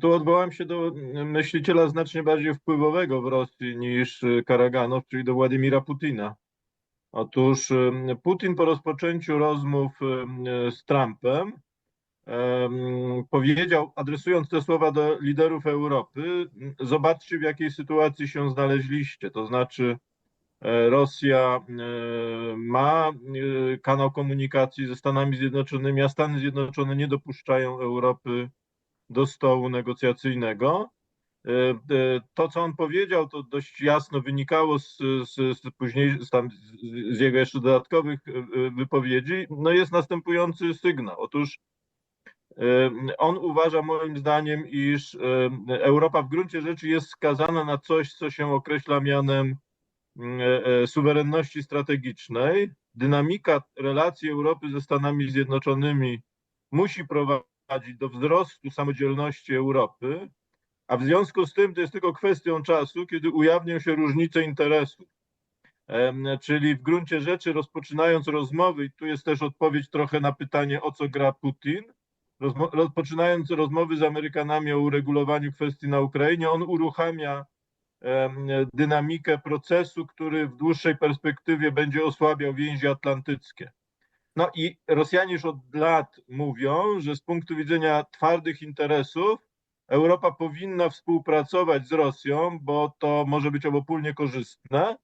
Tu odwołam się do myśliciela znacznie bardziej wpływowego w Rosji niż Karaganow, czyli do Władimira Putina. Otóż Putin po rozpoczęciu rozmów z Trumpem em, powiedział, adresując te słowa do liderów Europy, zobaczcie w jakiej sytuacji się znaleźliście. To znaczy, e, Rosja e, ma e, kanał komunikacji ze Stanami Zjednoczonymi, a Stany Zjednoczone nie dopuszczają Europy do stołu negocjacyjnego. E, e, To, co on powiedział, to dość jasno wynikało z, z, z później, z, tam, z jego jeszcze dodatkowych e, wypowiedzi. No jest następujący sygnał. Otóż on uważa moim zdaniem, iż Europa w gruncie rzeczy jest skazana na coś, co się określa mianem suwerenności strategicznej. Dynamika relacji Europy ze Stanami Zjednoczonymi musi prowadzić do wzrostu samodzielności Europy, a w związku z tym to jest tylko kwestią czasu, kiedy ujawnią się różnice interesów. Czyli w gruncie rzeczy rozpoczynając rozmowy, i tu jest też odpowiedź trochę na pytanie, o co gra Putin, rozpoczynając rozmowy z Amerykanami o uregulowaniu kwestii na Ukrainie, on uruchamia dynamikę procesu, który w dłuższej perspektywie będzie osłabiał więzi atlantyckie. No i Rosjanie już od lat mówią, że z punktu widzenia twardych interesów Europa powinna współpracować z Rosją, bo to może być obopólnie korzystne.